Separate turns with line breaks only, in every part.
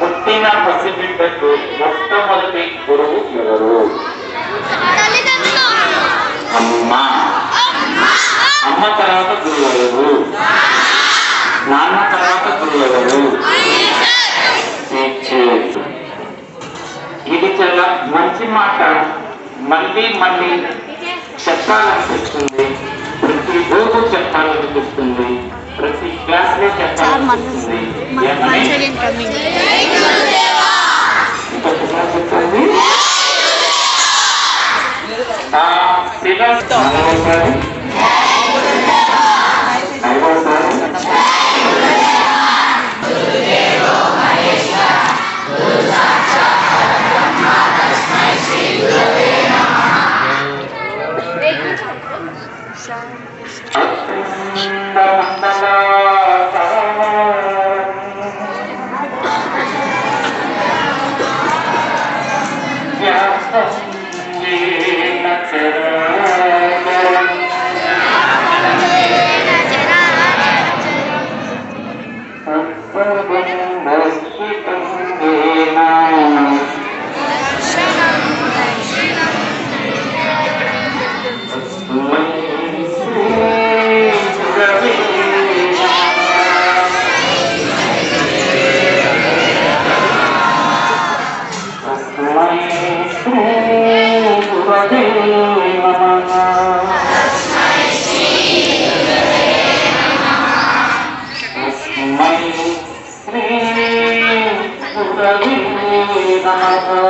పుట్టిన పసిబిడ్డకు మొట్టమొదటి గురువు ఎవరు? అమ్మ. అమ్మ తర్వాత గురువు ఎవరు? నాన్న తర్వాత గురువు ఎవరు? ఇది చాలా మంచి మాట. మళ్ళీ మళ్ళీ చెప్పాలనిపిస్తుంది. ప్రతి రోజు చెప్పాలనిపిస్తుంది. చెప్పాలనిపిస్తుంది ఏమని? ఇంకొకసారి చెప్పండి
ఆ, uh,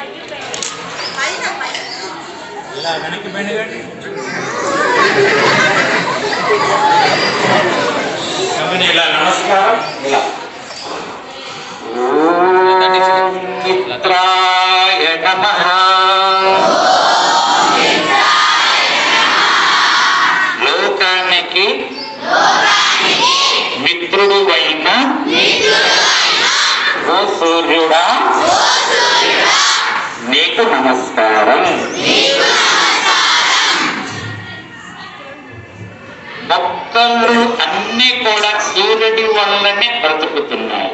ఇలా
వెనక్కి బెండగండి
కమని ఇలా నమస్కారం. ఇలా. మిత్రాయ నమః. లోకానికి మిత్రుడు అయిన ఓ సూర్యుడా. నీకు నమస్కారం. మొక్కలు అన్ని కూడా సూర్యుడి వల్లనే బ్రతుకుతున్నాయి.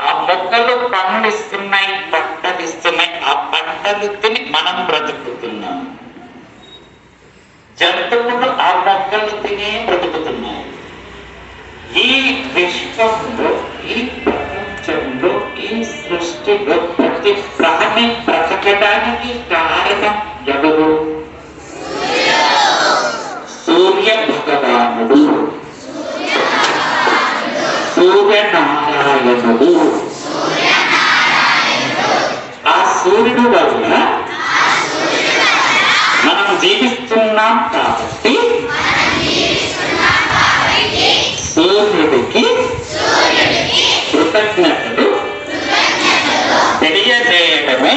ఆ మొక్కలు పండిస్తున్నాయి పంటలు ఇస్తున్నాయి ఆ పంటలు తిని మనం బ్రతుకుతున్నాం. జంతువులు ఆ మొక్కలు తినే బ్రతుకుతున్నాయి. ఈ విశ్వంలో ఈ ప్రపంచంలో ఈ సృష్టిలో ప్రతి ప్రాణి బ్రతకడానికి కారణం ఎవరు? సూర్యుడు వల్ల మనం జీవిస్తున్నాం కాబట్టి సూర్యుడికి కృతజ్ఞతలు తెలియజేయడమే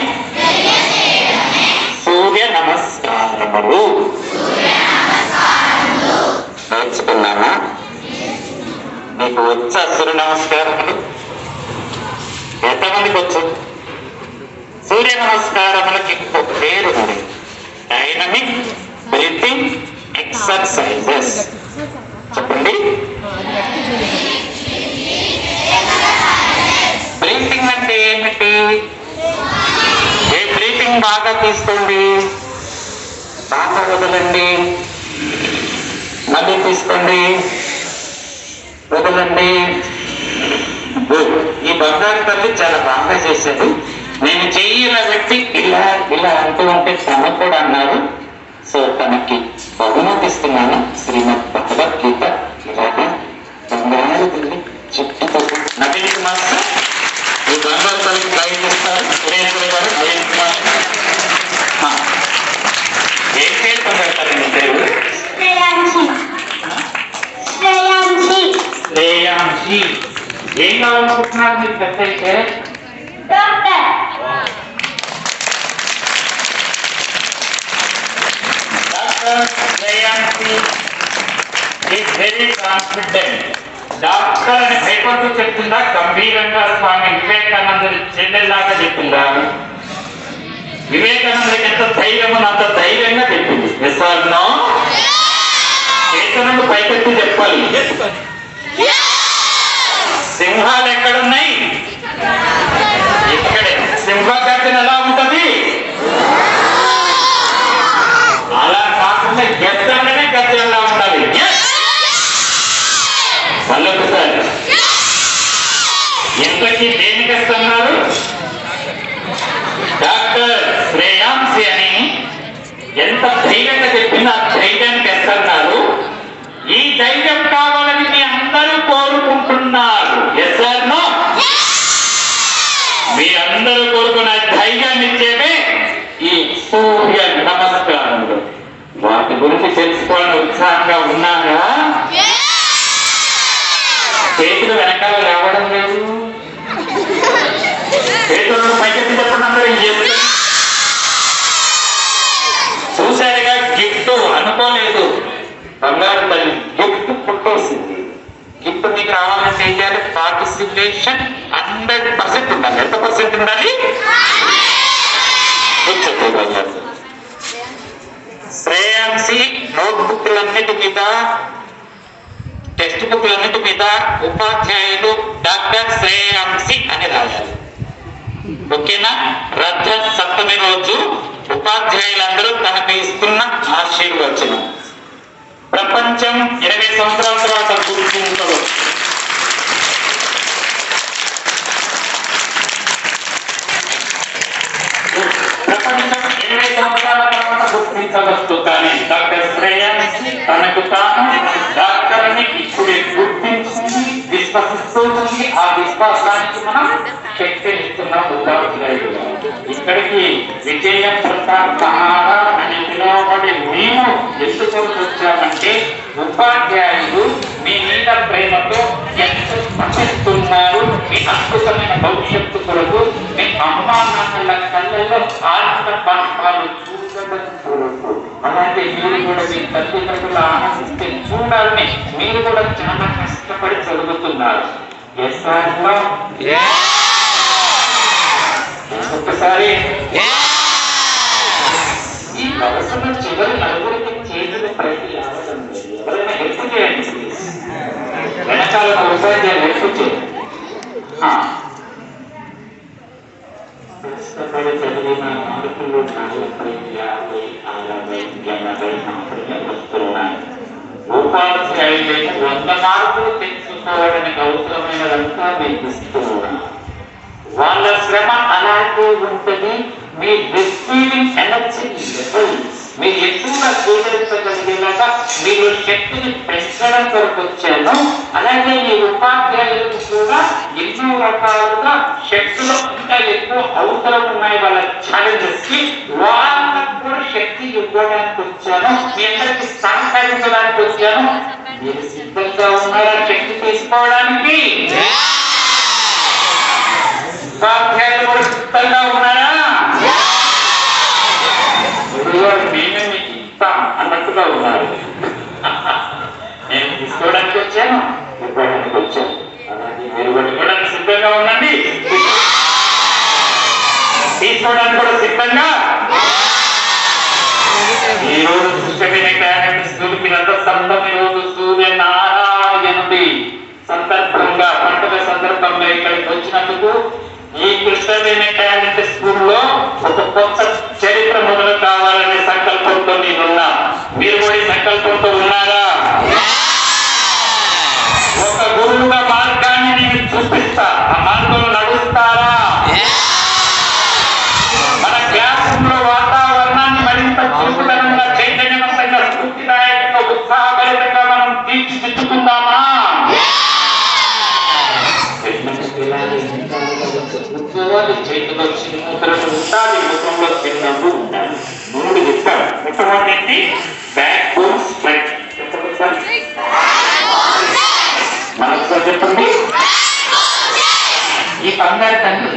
సూర్య నమస్కారములు. నేర్చుకున్నామా మీకు వచ్చా సూర్య నమస్కారములు? ఎంతమందికి వచ్చు? సూర్య నమస్కారములకి ఇంకో పేరు ఉంది. డైనమిక్ బ్రీతింగ్ ఎక్సర్సైజెస్ చెప్పండి. బ్రీతింగ్ అంటే ఏమిటి? ఏ బ్రీతింగ్ బాగా తీసుకోండి? బాగా వదలండి. మళ్ళీ తీసుకోండి. వదలండి. ఈ బంగారు తల్లి చాలా బాగా చేసేది. నేను ఇలా పెట్టి ఇలా ఇలా అంటూ ఉంటే తను కూడా అన్నారు. సో తనకి బహుమతిస్తున్నాను. శ్రీమద్ భగవద్గీత ఇలాగా బంగారు తల్లి చుట్టూ నవీన్ కుమార్ సార్ ఈ బంగారు తల్లికి ట్రై చేస్తారు. సురేంద్ర గారు నవీన్ కుమార్. ఆ. ఏం పేరు పెడతారు మీ పేరు?
శ్రేయాంశి.
ఏం కావాలనుకుంటున్నారు మీరు పెద్ద అయితే
doctor
doctor Shreyanshi is very confident doctor అని భయపడుతూ చెప్తుందా? గంభీరంగా స్వామి వివేకానందుడు చెల్లెల్లాగా చెప్తుందా? వివేకానందుడికి ఎంత ధైర్యం అంత ధైర్యంగా చెప్పింది. నో చేతులను పైకెత్తి చెప్పాలి. సింహాలు ఎక్కడున్నాయి? ఇక్కడే. సింహ గర్జన ఎలా ఉంటది అలా కాకుండా గద్దలనే గద్దెలా ఉండాలి మళ్ళొకసారి ఎంతకి దేనికి ఇస్తున్నారు డాక్టర్ శ్రేయాంశి అని ఎంత ధైర్యంగా చెప్పిందో ఆ ధైర్యానికి ఇస్తున్నారు ఈ ధైర్యం కావాలని మీ అందరూ కోరుకుంటున్నారు ఎస్ సార్ నో మీ అందరూ కోరుకున్న ధైర్యాన్ని ఇచ్చేవే ఈ సూర్య నమస్కారములు వాటి గురించి తెలుసుకోవాలని ఉత్సాహంగా ఉన్నారా చేతులు వెనకాల రావడం లేదు. చేతులను పైకెత్తి చెప్పండి అందరూ చేస్తారు? చూశారుగా గిఫ్ట్ అనుకోలేదు. బంగారు తల్లి గిఫ్ట్ పుట్టేసింది. గిఫ్ట్ మీకు రావాలంటే ఏం చేయాలి? పార్టిసిపేషన్ హండ్రెడ్ పర్సెంట్ ఉండాలి. ఎంత పర్సెంట్ ఉండాలి? బంగారు తల్లి. శ్రేయాంశి నోట్బుక్లన్నిటి మీద టెక్స్ట్ బుక్లన్నిటి మీద ఉపాధ్యాయులు డాక్టర్ శ్రేయాంసి అని రాయాలి. ఓకేనా? రథ సప్తమి రోజు ఉపాధ్యాయులందరూ తనకు ఇస్తున్న ఆశీర్వచనం. ప్రపంచం ఇరవై సంవత్సరాల తర్వాత గుర్తించవచ్చు మనం శక్తి ఉపాధ్యాయులు ఇక్కడికి విజయ ప్రతాప్ అని పిలువబడి మేము ఎత్తుకొని వచ్చామంటే ఉపాధ్యాయులు మీ మీద ప్రేమతో ఎంత పఠిస్తున్నారు మీ అద్భుతమైన భవిష్యత్తు కొరకు మీ అమ్మ నాన్నల కళ్ళల్లో ఆనంద పాఠాలు చూడడం కొరకు. అలాగే మీరు కూడా మీ తల్లిదండ్రులు ఆనందిస్తే చూడాలని మీరు కూడా చాలా కష్టపడి చదువుతున్నారు. ఎస్ ఒక్కసారి ఈ వరుసలో చివరి నలుగురికి చేతుల ప్రతి అవసరం లేదు ఎవరైనా హెల్ప్ చేయండి please. వెనకాల ఉన్న ఉపాధ్యాయులు హెల్ప్ చేయండి ఆ. కష్టపడి చదివిన మార్కులు నలభై యాభై అరవై ఎనభై మాత్రమే వస్తున్నాయి ఉపాధ్యాయులకు వంద మార్కులు తెచ్చుకోవడానికి అవసరమైనదంతా మీకు వాళ్ళ శ్రమ అలాగే ఉంటుంది. మీ రిసీవింగ్ ఎనర్జీ మీరు ఎక్కువగా స్వీకరించగలిగేలాగా మీరు శక్తిని పెంచడం కొరకు వచ్చాను. అలాగే ఈ ఉపాధ్యాయులకు కూడా ఎన్నో రకాలుగా శక్తులు ఇంకా ఎక్కువ అవసరం ఉన్నాయి. వాళ్ళ ఛాలెంజెస్కి వాళ్ళకు కూడా శక్తి ఇవ్వడానికి వచ్చాను. మీ అందరికి సహకరించడానికి వచ్చాను. మీరు సిద్ధంగా ఉన్నారా? చెక్ తీసుకోవడానికి? ఉపాధ్యాయులు కూడా సిద్ధంగా ఉన్నారా? గురువు మేమే మీకు ఇస్తాం అన్నట్టుగా ఉన్నారు. నేను తీసుకోవడానికి వచ్చాను ఇవ్వడానికి వచ్చాను. అలాగే మీరు కూడా ఇవ్వడానికి సిద్ధంగా ఉండండి. తీసుకోవడానికి కూడా సిద్ధంగా? ఈ రోజు పుష్పమైన టాలెంట్ స్కూల్ మీరంతా రోజు సందర్భంగా పండుగ సందర్భంగా ఇక్కడికి వచ్చినందుకు ఈ కృష్ణ స్కూల్లో ఒక కొత్త చరిత్ర మొదలు కావాలనే ఉద్యోగాలు చేతిలో చిన్న ఉండాలి ముఖంలో చిన్నప్పుడు ఉండాలి మొట్టమొదటి బ్యాక్ బోన్ స్ట్రెంత్ చెప్పండి. సార్ మనకు చెప్పండి. ఈ బంగారు తండ్రి